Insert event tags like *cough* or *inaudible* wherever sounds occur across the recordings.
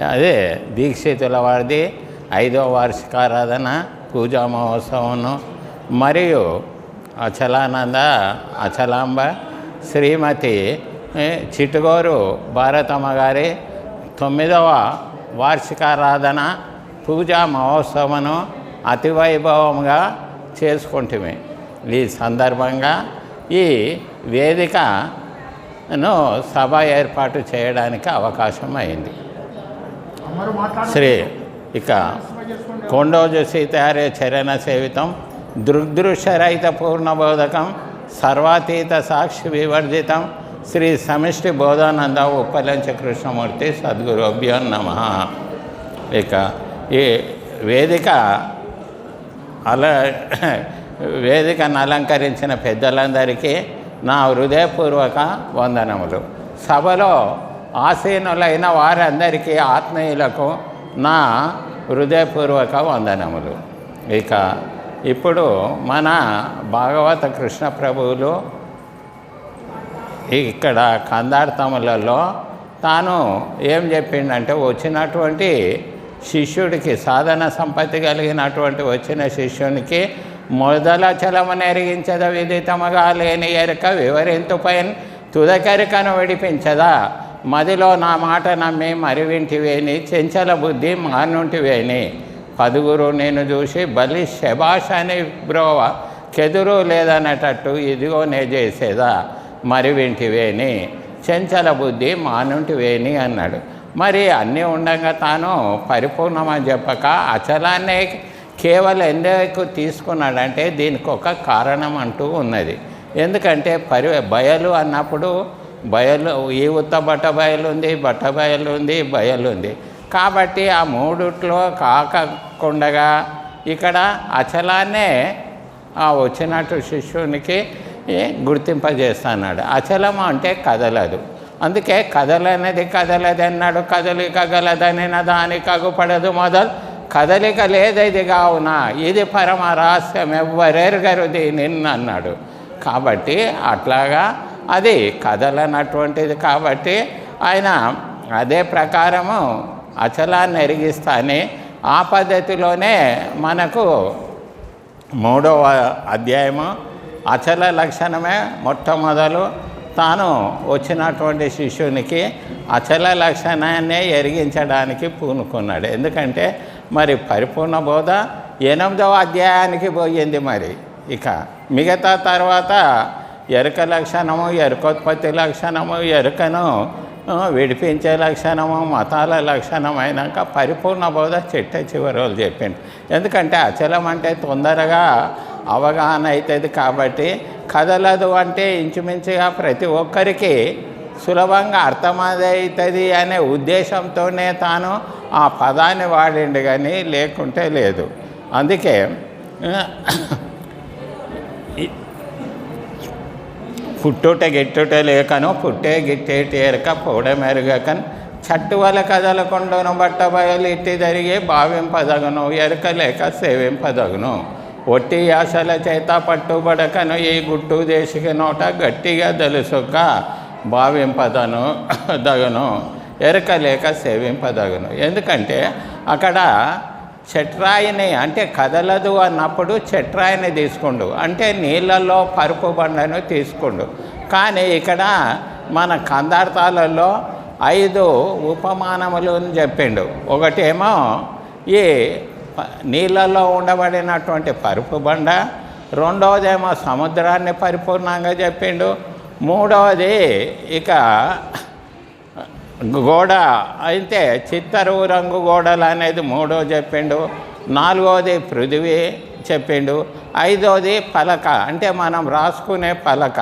అదే దీక్షితుల వారిది ఐదవ వార్షికారాధన పూజా మహోత్సవము. మరియు అచలానంద అచలాంబ శ్రీమతి ఏ, చిట్టుగోరు భారతమ్మ గారి తొమ్మిదవ వార్షికారాధన పూజా మహోత్సవమును అతి వైభవంగా ఈ సందర్భంగా ఈ వేదికను సభ ఏర్పాటు చేయడానికి అవకాశం అయింది. శ్రీ ఇక కొండోజు సీతారే చరణ సేవితం. దృగ్దృశ్యరహిత పూర్ణబోధకం. సర్వాతీత సాక్షి వివర్జితం. శ్రీ సమిష్టి బోధానంద ఉప్పలంచ కృష్ణమూర్తి సద్గురుభ్యో నమ. ఇక ఈ వేదిక అలా *coughs* వేదికను అలంకరించిన పెద్దలందరికీ నా హృదయపూర్వక వందనములు. సభలో ఆసీనులైన వారందరికీ ఆత్మీయులకు నా హృదయపూర్వక వందనములు. ఇక ఇప్పుడు మన భాగవత కృష్ణ ప్రభువులు ఇక్కడ కందార్థములలో తాను ఏం చెప్పిండంటే వచ్చినటువంటి శిష్యుడికి సాధన సంపత్తి కలిగినటువంటి వచ్చిన శిష్యునికి మొదల చలమని ఎరిగించద విదితముగా లేని ఎరుక వివరింతుపై తుదకరికను తుదకెరుకను విడిపించదా? మదిలో నా మాట నమ్మి మరివింటివేని చెంచల బుద్ధి మానుంటివేని. పదుగురు నేను చూసి బలి శబాష్ అని బ్రోవ కెదురు లేదనేటట్టు ఇదిగో నే చేసేదా మరి వింటివేని చెంచల బుద్ధి మానుంటివేని అన్నాడు. మరి అన్నీ ఉండగా తాను పరిపూర్ణమని చెప్పక అచలాన్నే కేవలం ఎందుకు తీసుకున్నాడంటే దీనికి ఒక కారణం అంటూ ఉన్నది. ఎందుకంటే పరి బయలు అన్నప్పుడు బయలు ఈ ఉత్త బట్ట బయలుంది బట్ట బయలుంది ఉంది బయలు ఉంది కాబట్టి ఆ మూడుట్లో కాకుండగా ఇక్కడ అచలాన్నే ఆ వచ్చినట్టు శిష్యునికి గుర్తింపజేస్తాడు గుర్తింపజేస్తున్నాడు. అచలము అంటే కదలదు. అందుకే కదలనేది కదలది అన్నాడు కదలిక గలదనిన దానికి అగుపడదు మొదలు. కదలిక లేదది కావున ఇది పరమ రహస్యం ఎవ్వరెరగరు దీనిని అన్నాడు కాబట్టి అట్లాగా అది కదలనటువంటిది కాబట్టి ఆయన అదే ప్రకారము అచలాన్ని ఎరిగిస్తాని ఆ పద్ధతిలోనే మనకు మూడవ అధ్యాయము అచల లక్షణమే మొట్టమొదలు తాను వచ్చినటువంటి శిష్యునికి అచల లక్షణాన్ని ఎరిగించడానికి పూనుకున్నాడు. ఎందుకంటే మరి పరిపూర్ణ బోధ ఎనిమిదవ అధ్యాయానికి పోయింది మరి. ఇక మిగతా తర్వాత ఎరుక లక్షణము ఎరుకోత్పత్తి లక్షణము ఎరుకను విడిపించే లక్షణము మతాల లక్షణమైనాక పరిపూర్ణ బోధ చిట్ట చివరి రోజు చెప్పిండు ఎందుకంటే అచలం అంటే తొందరగా అవగాహన అవుతుంది కాబట్టి కదలదు అంటే ఇంచుమించుగా ప్రతి ఒక్కరికి సులభంగా అర్థమవుతుంది అనే ఉద్దేశంతోనే తాను ఆ పదాన్ని వాడిండు కానీ లేకుంటే లేదు. అందుకే పుట్టుట గిట్టుట లేకను పుట్టే గిట్టేటి ఎరక చట్టు చట్టువల కదలకుండను బట్ట బయలు ఇట్టి జరిగే భావింపదగును ఎరక లేక సేవింపదగును. ఒట్టి ఆశల చేత పట్టుబడకను ఈ గుట్టు దేశిక నోట గట్టిగా తెలుసుక భావింపదను దగను. ఎరక లేక సేవింపదగును. ఎందుకంటే అక్కడ చెట్రాయిని అంటే కదలదు అన్నప్పుడు చెట్రాయిని తీసుకుండు. అంటే నీళ్ళల్లో పరుపు బండను తీసుకుండు. కానీ ఇక్కడ మన కందార్థాలలో ఐదు ఉపమానములు అని చెప్పిండు. ఒకటేమో ఈ నీళ్ళల్లో ఉండబడినటువంటి పరుపు బండ. రెండవదేమో సముద్రాన్ని పరిపూర్ణంగా చెప్పిండు. మూడవది ఇక గోడ అయితే చిత్తరువు రంగు గోడలు అనేది మూడో చెప్పిండు నాలుగోది పృథివీ చెప్పిండు ఐదోది పలక. అంటే మనం రాసుకునే పలక.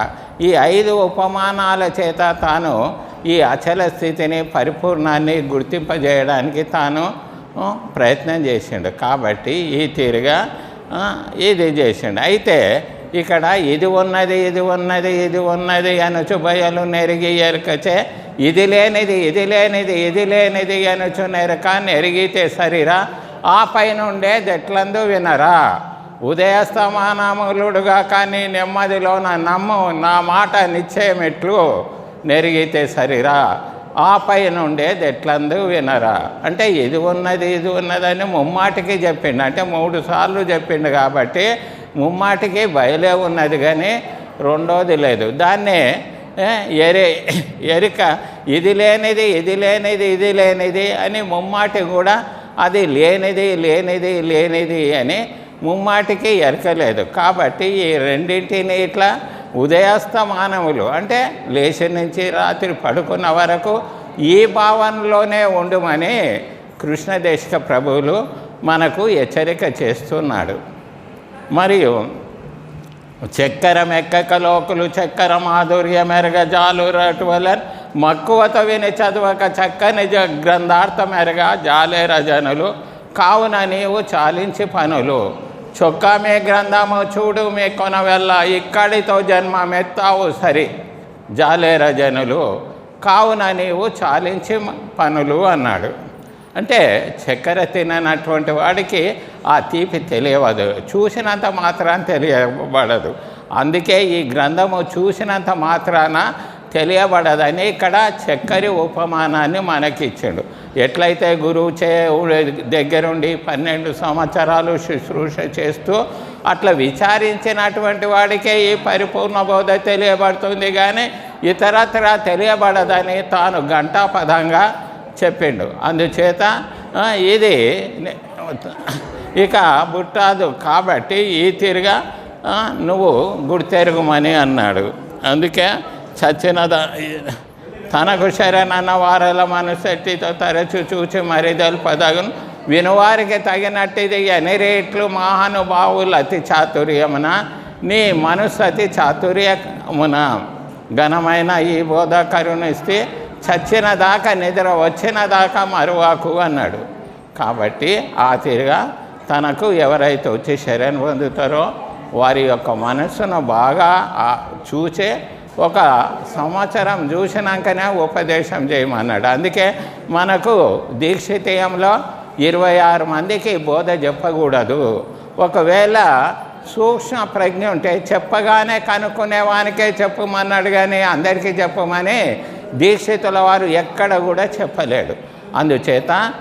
ఈ ఐదు ఉపమానాల చేత తాను ఈ అచల స్థితిని పరిపూర్ణాన్ని గుర్తింపజేయడానికి తాను ప్రయత్నం చేసిండు. కాబట్టి ఈ తీరుగా ఇది చేసిండు. అయితే ఇక్కడ ఇది ఉన్నది ఇది ఉన్నది ఇది ఉన్నది అనుచు బయలు నెరిగి ఎరుకచే ఇది లేనిది ఇది లేనిది ఇది లేనిది అనుచు నెరక నెరిగితే సరిరా? ఆ పైనుండే దెట్లందు వినరా? ఉదయస్తమానములుడుగా కానీ నెమ్మదిలో నా నమ్ము నా మాట నిశ్చయమెట్లు నెరిగితే సరిరా? ఆ పైన ఉండేది ఎట్లందు వినరా? అంటే ఇది ఉన్నది ఇది ఉన్నదని ముమ్మాటికి చెప్పిండు. అంటే మూడు సార్లు చెప్పిండు కాబట్టి ముమ్మాటికి బయలే ఉన్నది కానీ రెండోది లేదు. దాన్నే ఎరి ఎరిక ఇది లేనిది ఇది లేనిది ఇది లేనిది అని ముమ్మాటి కూడా అది లేనిది లేనిది లేనిది అని ముమ్మాటికి ఎరకలేదు. కాబట్టి ఈ రెండింటిని ఇట్లా ఉదయాస్తమానములు అంటే లేచి నుంచి రాత్రి పడుకున్న వరకు ఈ భావనలోనే ఉండుమని కృష్ణదేశిక ప్రభువులు మనకు హెచ్చరిక చేస్తున్నాడు. మరియు చక్కెర మెక్కక లోకులు చక్కెర మాధుర్య మెరగ జాలు రటువలన్ మక్కువత విని చదవక చక్కని గ్రంథార్థ మెరగ జాలేర జనులు కావున నీవు చాలించి పనులు. చొక్కా మీ గ్రంథము చూడు మీ కొనవెల్ల ఇక్కడితో జన్మ మెత్తావు సరి జాలేర జనులు కావున నీవు చాలించి పనులు అన్నాడు. అంటే చక్కెర తిననటువంటి వాడికి ఆ తీపి తెలియవదు. చూసినంత మాత్రాన తెలియబడదు. అందుకే ఈ గ్రంథము చూసినంత మాత్రాన తెలియబడదని ఇక్కడ చక్కెర ఉపమానాన్ని మనకిచ్చాడు. ఎట్లయితే గురువు చే దగ్గరుండి పన్నెండు సంవత్సరాలు శుశ్రూష చేస్తూ అట్లా విచారించినటువంటి వాడికే ఈ పరిపూర్ణ బోధ తెలియబడుతుంది కానీ ఇతరత్ర తెలియబడదని తాను గంటాపదంగా చెప్పిండు. అందుచేత ఇది ఇక బుట్టాదు కాబట్టి ఈ తిరిగా నువ్వు గుడితెరుగుమని అన్నాడు. అందుకే చచ్చిన తనకు శరణన్న వారల మనసెట్టితో తరచు చూచి మరీ తెలుపదగును. వినువారికి తగినట్టిది ఎనిరేట్లు మహానుభావులు అతి చాతుర్యమున నీ మనస్సు అతి చాతుర్యమున. ఘనమైన ఈ బోధ కరుణిస్తే చచ్చిన దాకా నిద్ర వచ్చిన దాకా మరువాకు అన్నాడు. కాబట్టి ఆ తీరుగా తనకు ఎవరైతే వచ్చి శరణ్ పొందుతారో వారి యొక్క మనస్సును బాగా చూచే చూసే ఒక సంవత్సరం చూసినాకనే ఉపదేశం చేయమన్నాడు. అందుకే మనకు దీక్షితీయంలో ఇరవై ఆరు మందికి బోధ చెప్పకూడదు. ఒకవేళ సూక్ష్మ ప్రజ్ఞ ఉంటే చెప్పగానే కనుక్కునేవానికే చెప్పమన్నాడు కానీ అందరికీ చెప్పమని దీక్షితుల వారు ఎక్కడ కూడా చెప్పలేడు. అందుచేత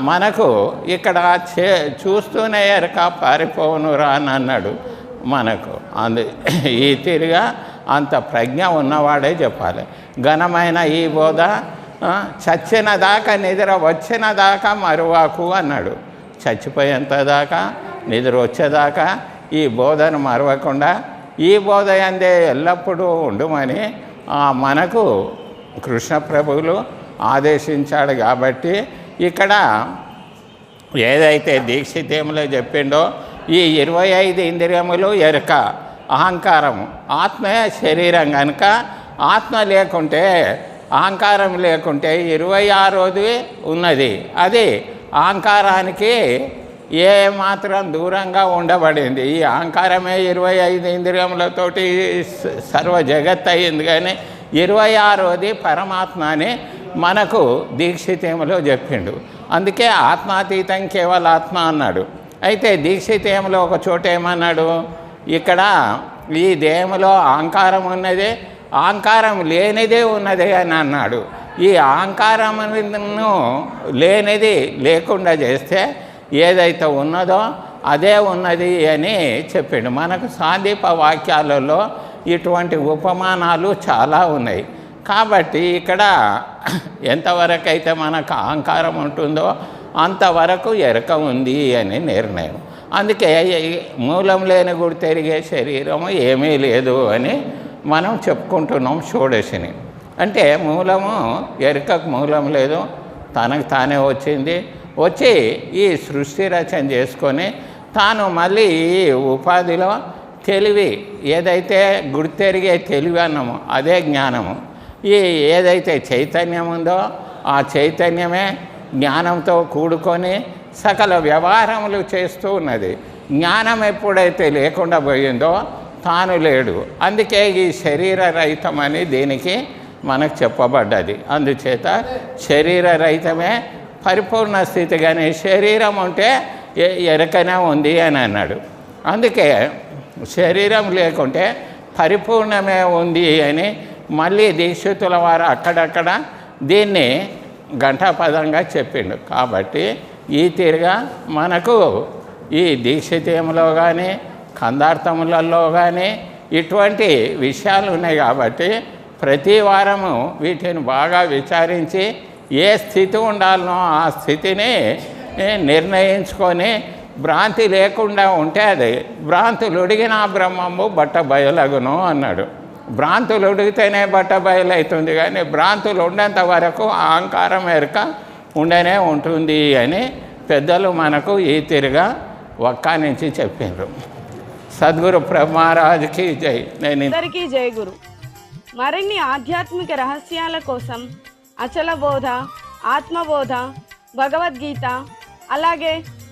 మనకు ఇక్కడ చే చూస్తూనే ఎరక పారిపోవునురా అని అన్నాడు మనకు. అందు ఈ తిరిగా అంత ప్రజ్ఞ ఉన్నవాడే చెప్పాలి. ఘనమైన ఈ బోధ చచ్చిన దాకా నిద్ర వచ్చిన దాకా మరువాకు అన్నాడు. చచ్చిపోయేంత దాకా నిద్ర వచ్చేదాకా ఈ బోధను మరవకుండా ఈ బోధ అందే ఎల్లప్పుడూ ఉండుమని మనకు కృష్ణ ప్రభువులు ఆదేశించాడు కాబట్టి ఇక్కడ ఏదైతే దీక్షితేములో చెప్పిండో ఈ ఇరవై ఐదు ఇంద్రియములు ఎరుక అహంకారం ఆత్మే శరీరం కనుక ఆత్మ లేకుంటే అహంకారం లేకుంటే ఇరవై ఆరోది ఉన్నది. అది అహంకారానికి ఏ మాత్రం దూరంగా ఉండబడింది. ఈ అహంకారమే ఇరవై ఐదు ఇంద్రియములతోటి సర్వ జగత్ అయింది కానీ ఇరవై ఆరోది పరమాత్మ అని మనకు దీక్షితేమలో చెప్పిండు. అందుకే ఆత్మాతీతం కేవలం ఆత్మ అన్నాడు. అయితే దీక్షితేమలో ఒక చోట ఏమన్నాడు? ఇక్కడ ఈ దేహంలో అహంకారం ఉన్నది అహంకారం లేనిదే ఉన్నది అని అన్నాడు. ఈ అహంకారమును లేనిది లేకుండా చేస్తే ఏదైతే ఉన్నదో అదే ఉన్నది అని చెప్పిండు. మనకు సాందీప వాక్యాలలో ఇటువంటి ఉపమానాలు చాలా ఉన్నాయి. కాబట్టి ఇక్కడ ఎంతవరకు అయితే మనకు అహంకారం ఉంటుందో అంతవరకు ఎరక ఉంది అని నిర్ణయం. అందుకే మూలం లేని గుడి తిరిగే శరీరము ఏమీ లేదు అని మనం చెప్పుకుంటున్నాం షోడశిని. అంటే మూలము ఎరుకకు మూలం లేదు తనకు తానే వచ్చింది. వచ్చి ఈ సృష్టి రచన చేసుకొని తాను మళ్ళీ ఈ ఉపాధిలో తెలివి ఏదైతే గుర్తెరిగే తెలివి అన్నామో అదే జ్ఞానము. ఈ ఏదైతే చైతన్యం ఉందో ఆ చైతన్యమే జ్ఞానంతో కూడుకొని సకల వ్యవహారములు చేస్తూ ఉన్నది. జ్ఞానం ఎప్పుడైతే లేకుండా పోయిందో తాను లేడు. అందుకే ఈ శరీర రహితం అని దీనికి మనకు చెప్పబడ్డది. అందుచేత శరీర రహితమే పరిపూర్ణ స్థితి కానీ శరీరం ఉంటే ఎరకనే ఉంది అని అన్నాడు. అందుకే శరీరం లేకుంటే పరిపూర్ణమే ఉంది అని మళ్ళీ దీక్షితుల వారు అక్కడక్కడ దీన్ని ఘంటాపదంగా చెప్పిండు. కాబట్టి ఈ తీరుగా మనకు ఈ దీక్షితీయంలో కానీ కందార్థములలో కానీ ఇటువంటి విషయాలు ఉన్నాయి కాబట్టి ప్రతి వారము వీటిని బాగా విచారించి ఏ స్థితి ఉండాలనో ఆ స్థితిని నిర్ణయించుకొని భ్రాంతి లేకుండా ఉంటే అది భ్రాంతులు ఉడిగిన బ్రహ్మము బట్ట బయలగును అన్నాడు. భ్రాంతులు ఉడిగితేనే బట్ట బయలవుతుంది కానీ భ్రాంతులు ఉండేంత వరకు అహంకారం ఎరక ఉండనే ఉంటుంది అని పెద్దలు మనకు ఈ తిరిగా ఒక్క నుంచి చెప్పిండ్రు. సద్గురు మహారాజుకి జై నేను ఇంత- అందరికీ గురు. మరిన్ని ఆధ్యాత్మిక రహస్యాల కోసం అచల బోధ ఆత్మబోధ భగవద్గీత అలాగే